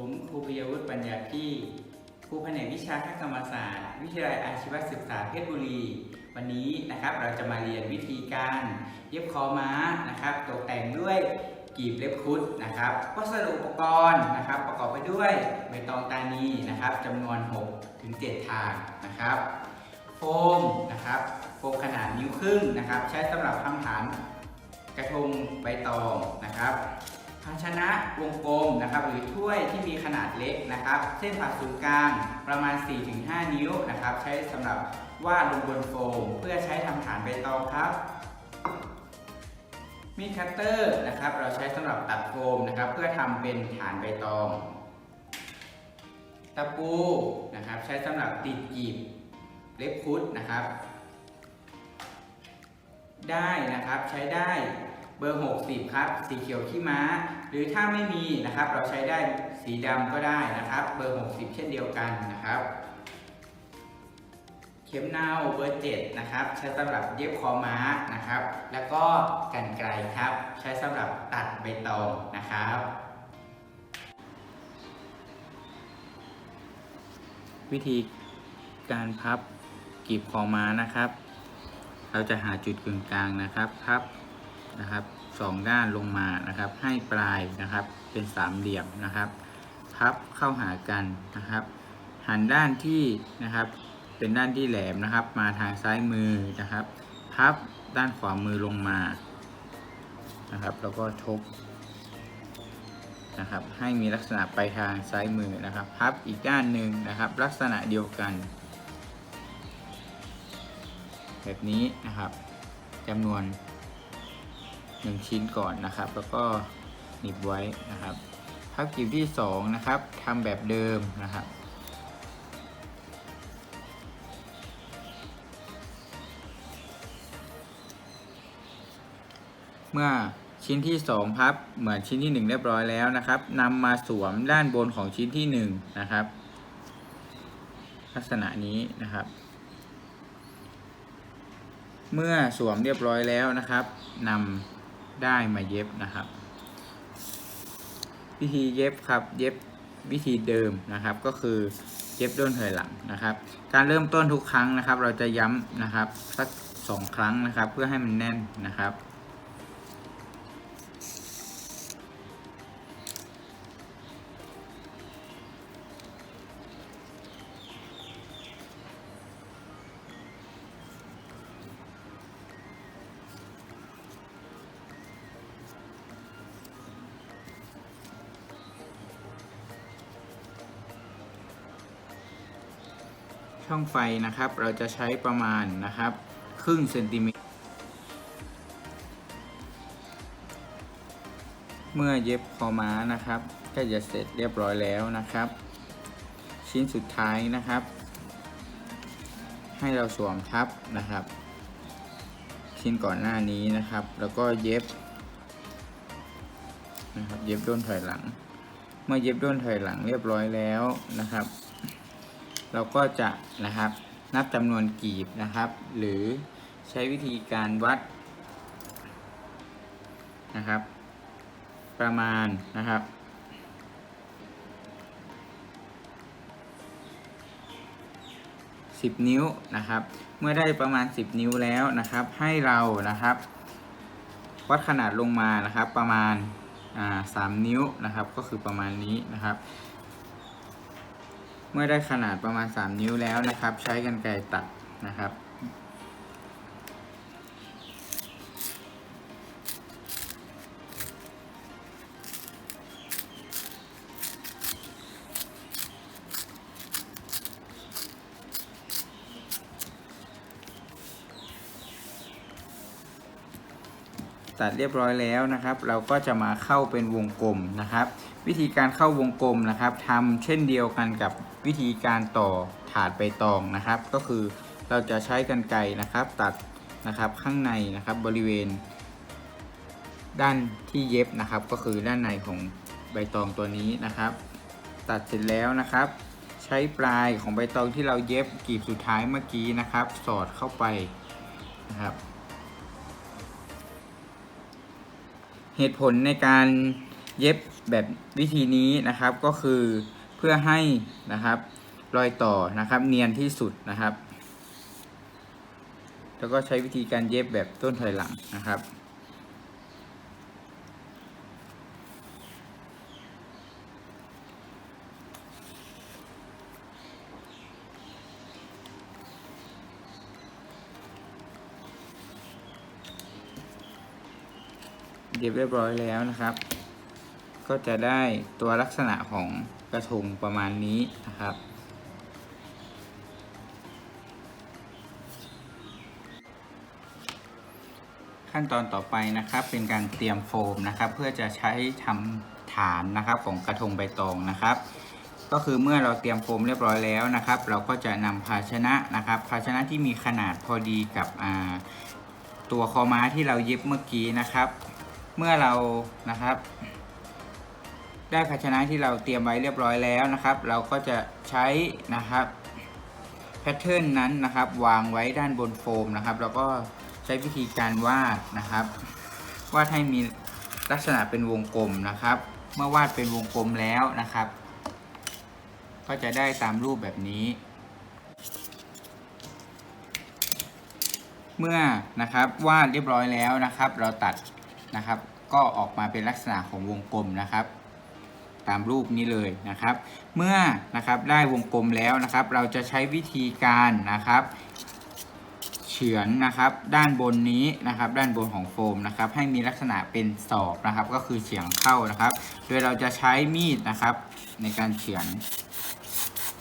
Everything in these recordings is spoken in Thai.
ผมครูปิยวุฒิปัญญาพี่ครูแผนกวิชาคกรรมศาสตร์ วิทยาลัยอาชีวศึกษาเพชรบุรี วันนี้นะครับเราจะมาเรียนวิธีการเย็บคอม้านะครับ ตกแต่งด้วยกีบเล็บคุดนะครับ วัสดุอุปกรณ์นะครับ ประกอบไปด้วยใบตองตานีนะครับจำนวน6ถึง7ถาดนะครับ โฟมนะครับ โฟมขนาดนิ้วครึ่งนะครับ ใช้สำหรับทำฐานกระทงใบตอง วงกลมนะครับ หรือถ้วยที่มีขนาดเล็กนะครับ เส้นผ่าศูนย์กลางประมาณ 4-5 นิ้วนะครับ ใช้สำหรับวาดลงบนโฟม เพื่อใช้ทำฐานใบตองครับมีดคัตเตอร์นะครับ เราใช้สำหรับตัดโฟมนะครับ เพื่อทำเป็นฐานใบตอง ตะปูนะครับ ใช้สำหรับติดกีบเล็บคุดนะครับ ได้นะครับใช้ได้เบอร์ 60 ครับ สีเขียวขี้ม้า หรือถ้าไม่มีนะครับเราใช้ได้สีดำก็ได้นะครับ เบอร์ 60 เช่นเดียวกันนะครับ เข็มนาวเบอร์ 7 นะครับ ใช้สำหรับเย็บคอม้านะครับ แล้วก็กันไกรครับ ใช้สำหรับตัดใบตองนะครับวิธีการพับกีบคอม้านะครับ เราจะหาจุดกึ่งกลางนะครับ พับนะครับ สองด้านลงมานะครับ ให้ปลายนะครับเป็นสามเหลี่ยมนะครับพับเข้าหากันนะครับ หันด้านที่นะครับเป็นด้านที่แหลมนะครับ มาทางซ้ายมือนะครับ พับด้านขวามือลงมานะครับ แล้วก็ทบนะครับ ให้มีลักษณะไปทางซ้ายมือนะครับ พับอีกด้านหนึ่งนะครับ ลักษณะเดียวกัน แบบนี้นะครับจำนวน 1 ชิ้นก่อนนะครับ แล้วก็หนีบไว้นะครับพับกีบที่2นะครับทำแบบเดิมนะครับเมื่อชิ้นที่ 2 พับเหมือนชิ้นที่ 1 เรียบร้อยแล้วนะครับนำมาสวมด้านบนของชิ้นที่ 1 นะครับ ลักษณะนี้นะครับ เมื่อสวมเรียบร้อยแล้วนะครับนำ ได้มาเย็บนะครับ วิธีเย็บครับ เย็บวิธีเดิมนะครับ ก็คือเย็บด้นถอยหลังนะครับ การเริ่มต้นทุกครั้งนะครับ เราจะย้ำนะครับสักสองครั้งนะครับ เพื่อให้มันแน่นนะครับ ช่องไฟนะครับ เราจะใช้ประมาณนะครับ ครึ่งเซนติเมตร เมื่อเย็บคอม้านะครับ ก็จะเสร็จเรียบร้อยแล้วนะครับ ชิ้นสุดท้ายนะครับ ให้เราสวมทับนะครับ ชิ้นก่อนหน้านี้นะครับ แล้วก็เย็บนะครับ เย็บด้นถอยหลัง เมื่อเย็บด้นถอยหลังเรียบร้อยแล้วนะครับ เราก็จะนะครับนับจำนวนกีบนะครับ หรือใช้วิธีการวัดนะครับ ประมาณนะครับ 10 นิ้วนะครับ เมื่อได้ประมาณ 10 นิ้วแล้วนะครับ ให้เรานะครับ วัดขนาดลงมานะครับประมาณสามนิ้วนะครับ ก็คือประมาณนี้นะครับ มื่อได้ขนาดประมาณ 3 นิ้วแล้วนะครับ ใช้กรรไกรตัดนะครับ ตัดเรียบร้อยแล้วนะครับ เราก็จะมาเข้าเป็นวงกลมนะครับ วิธีการเข้าวงกลมนะครับทำเช่นเดียวกันกับวิธีการต่อถาดใบตองนะครับ ก็คือเราจะใช้กรรไกรนะครับ ตัดนะครับข้างในนะครับบริเวณ ด้านที่เย็บนะครับ ก็คือด้านในของใบตองตัวนี้นะครับ ตัดเสร็จแล้วนะครับ ใช้ปลายของใบตองที่เราเย็บกีบสุดท้ายเมื่อกี้นะครับ สอดเข้าไปนะครับ เหตุผลในการเย็บ แบบวิธีนี้นะครับก็คือเพื่อให้นะครับรอยต่อนะครับเนียนที่สุดนะครับ แล้วก็ใช้วิธีการเย็บแบบต้นถอยหลังนะครับเย็บเรียบร้อยแล้วนะครับ ก็จะได้ตัวลักษณะของกระทงประมาณนี้นะครับ ขั้นตอนต่อไปนะครับเป็นการเตรียมโฟมนะครับ เพื่อจะใช้ทำฐานนะครับของกระทงใบตองนะครับ ก็คือเมื่อเราเตรียมโฟมเรียบร้อยแล้วนะครับ เราก็จะนำภาชนะนะครับ ภาชนะที่มีขนาดพอดีกับตัวคอม้าที่เราเย็บเมื่อกี้นะครับ เมื่อเรานะครับ ได้ภาชนะที่เราเตรียมไว้เรียบร้อยแล้วนะครับ เราก็จะใช้นะครับแพทเทิร์นนั้นนะครับ วางไว้ด้านบนโฟมนะครับ แล้วก็ใช้วิธีการวาดนะครับ วาดให้มีลักษณะเป็นวงกลมนะครับ เมื่อวาดเป็นวงกลมแล้วนะครับ ก็จะได้ตามรูปแบบนี้ เมื่อนะครับวาดเรียบร้อยแล้วนะครับ เราตัดนะครับ ก็ออกมาเป็นลักษณะของวงกลมนะครับ ตามรูปนี้เลยนะครับ เมื่อนะครับได้วงกลมแล้วนะครับ เราจะใช้วิธีการนะครับเฉือนนะครับ ด้านบนนี้นะครับ ด้านบนของโฟมนะครับ ให้มีลักษณะเป็นศอกนะครับ ก็คือเฉียงเข้านะครับ โดยเราจะใช้มีดนะครับ ในการเฉือน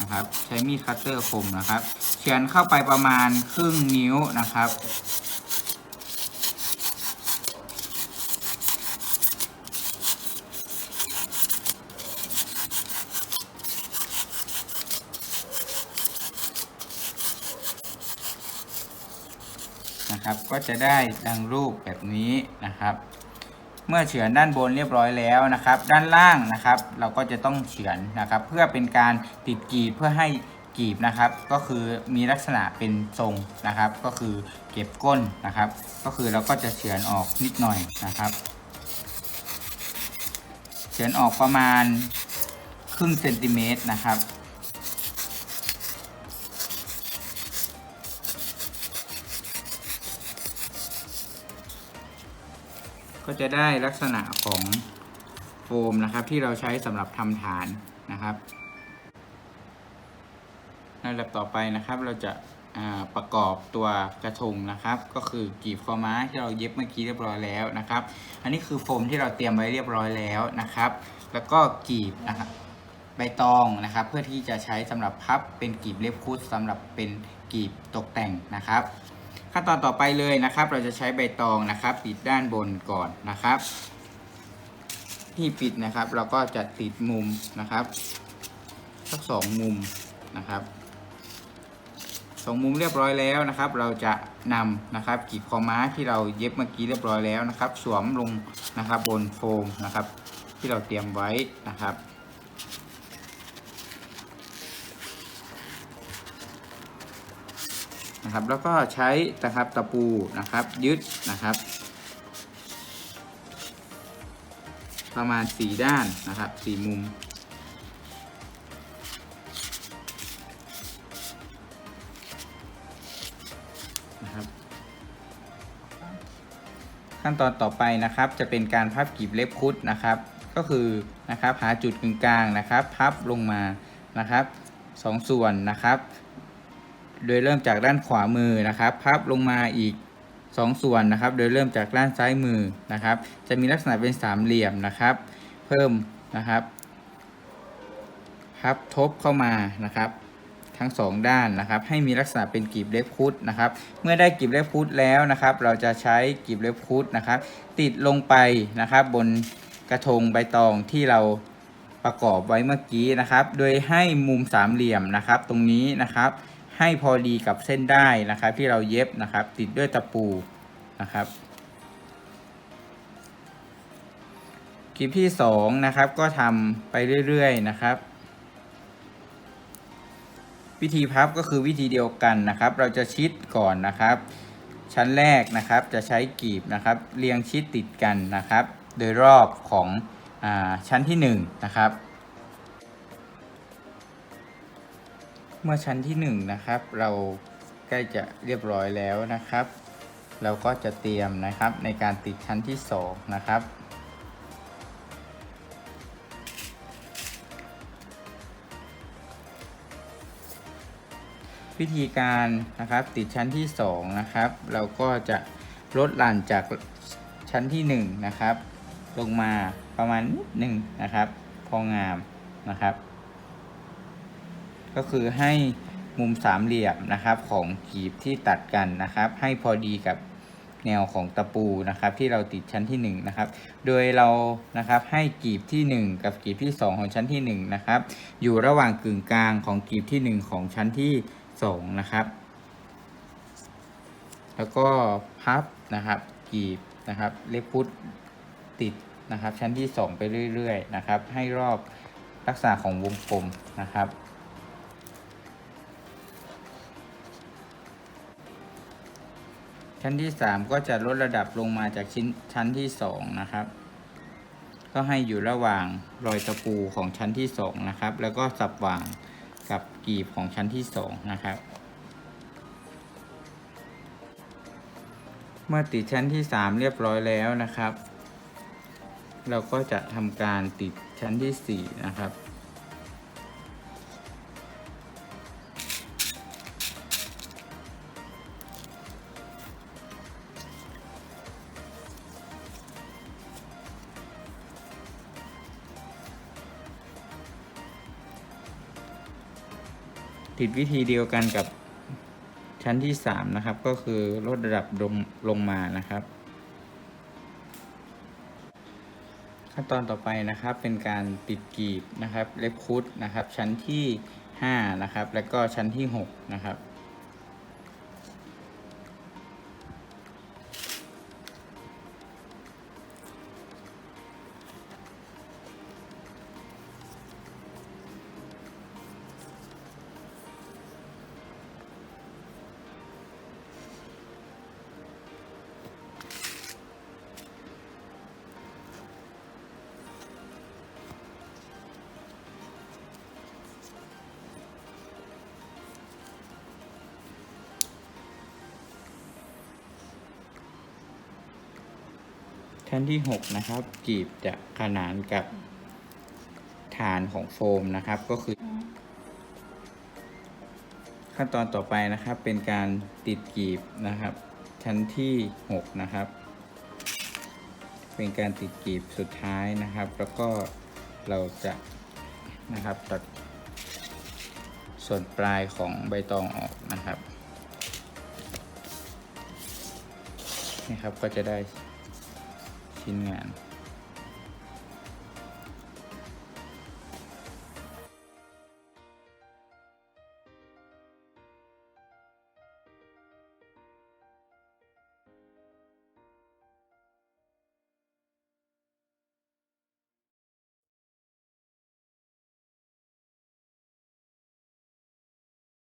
นะครับ ใช้มีดคัตเตอร์คมนะครับ เฉือนเข้าไปประมาณครึ่งนิ้วนะครับ นะครับ ก็จะได้ดังรูปแบบนี้นะครับ เมื่อเฉือนด้านบนเรียบร้อยแล้วนะครับ ด้านล่างนะครับ เราก็จะต้องเฉือนนะครับ เพื่อเป็นการติดกีบเพื่อให้กีบนะครับ ก็คือมีลักษณะเป็นทรงนะครับ ก็คือเก็บก้นนะครับ ก็คือเราก็จะเฉือนออกนิดหน่อยนะครับ เฉือนออกประมาณครึ่งเซนติเมตรนะครับ ก็จะได้ลักษณะของโฟมนะครับ ที่เราใช้สำหรับทำฐานนะครับในลำดับต่อไปนะครับ เราจะประกอบตัวกระทงนะครับ ก็คือกีบคอม้าที่เราเย็บเมื่อกี้เรียบร้อยแล้วนะครับ อันนี้คือโฟมที่เราเตรียมไว้เรียบร้อยแล้วนะครับ แล้วก็กีบนะครับใบตองนะครับ เพื่อที่จะใช้สำหรับพับเป็นกีบเล็บคุดสำหรับเป็นกีบตกแต่งนะครับ ขั้นตอนต่อไปเลยนะครับ เราจะใช้ใบตองนะครับ ปิดด้านบนก่อนนะครับ ที่ปิดนะครับ เราก็จะติดมุมนะครับสักสองมุมนะครับสองมุมเรียบร้อยแล้วนะครับ เราจะนำนะครับกีบคอม้าที่เราเย็บเมื่อกี้เรียบร้อยแล้วนะครับ สวมลงนะครับบนโฟมนะครับ ที่เราเตรียมไว้นะครับ นะครับ แล้วก็ใช้นะครับตะปูนะครับยึดนะครับ ประมาณ 4 ด้านนะครับ4มุมนะครับขั้นตอนต่อไปนะครับจะเป็นการพับกลีบเล็บคุดนะครับ ก็คือนะครับหาจุดกึ่งกลางนะครับ พับลงมานะครับสองส่วนนะครับ โดยเริ่มจากด้านขวามือนะครับ พับลงมาอีก 2 ส่วนนะครับ โดยเริ่มจากด้านซ้ายมือนะครับ จะมีลักษณะเป็นสามเหลี่ยมนะครับ เพิ่มนะครับ พับทบเข้ามานะครับ ทั้งสองด้านนะครับ ให้มีลักษณะเป็นกลีบเล็บคุดนะครับ เมื่อได้กลีบเล็บคุดแล้วนะครับ เราจะใช้กลีบเล็บคุดนะครับ ติดลงไปนะครับ บนกระทงใบตองที่เราประกอบไว้เมื่อกี้นะครับ โดยให้มุมสามเหลี่ยมนะครับ ตรงนี้นะครับ ให้พอดีกับเส้นได้นะครับ ที่เราเย็บนะครับ ติดด้วยตะปูนะครับคลิปที่สองนะครับก็ทำไปเรื่อยๆนะครับ วิธีพับก็คือวิธีเดียวกันนะครับ เราจะชิดก่อนนะครับ ชั้นแรกนะครับจะใช้กีบนะครับ เรียงชิดติดกันนะครับ โดยรอบของอาชั้นที่1นะครับ เมื่อชั้นที่หนึ่งนะครับ เราใกล้จะเรียบร้อยแล้วนะครับ เราก็จะเตรียมนะครับในการติดชั้นที่สองนะครับวิธีการนะครับติดชั้นที่2นะครับ เราก็จะลดหลั่นจากชั้นที่1นะครับ ลงมาประมาณนิดหนึ่งนะครับ พองามนะครับ ก็คือให้มุมสามเหลี่ยมนะครับของกีบที่ตัดกันนะครับ ให้พอดีกับแนวของตะปูนะครับ ที่เราติดชั้นที่1นะครับ โดยเรานะครับให้กีบที่ 1 กับกีบที่ 2 ของชั้นที่1นะครับ อยู่ระหว่างกึ่งกลางของกีบที่ 1 ของชั้นที่2นะครับ แล้วก็พับนะครับกีบนะครับ เล็บพุทธติดนะครับ ชั้นที่ 2 ไปเรื่อย ๆ นะครับ ให้รอบลักษณะของวงกลมนะครับ ชั้นที่ 3 ก็จะลดระดับลงมาจากชิ้นชั้นที่ 2 นะครับ ก็ให้อยู่ระหว่างรอยตะปูของชั้นที่ 2 นะครับ แล้วก็สับหว่างกับกีบของชั้นที่ 2 นะครับ เมื่อติดชั้นที่ 3 เรียบร้อยแล้วนะครับ เราก็จะทำการติดชั้นที่ 4 นะครับ ติดวิธีเดียวกันกับชั้นที่ 3 นะครับ ก็คือลดระดับลงลงมานะครับ ขั้นตอนต่อไปนะครับเป็นการติดกีบนะครับเล็บคุดนะครับ ชั้นที่ 5 นะครับ แล้วก็ชั้นที่ 6 นะครับ ชั้นที่ 6 นะครับ กีบจะขนานกับฐานของโฟมนะครับก็คือ ขั้นตอนต่อไปนะครับเป็นการติดกีบนะครับ ชั้นที่ 6 นะครับ เป็นการติดกีบสุดท้ายนะครับ แล้วก็เราจะนะครับตัดส่วนปลายของใบตองออกนะครับนี่ครับก็จะได้ ชิ้นงาน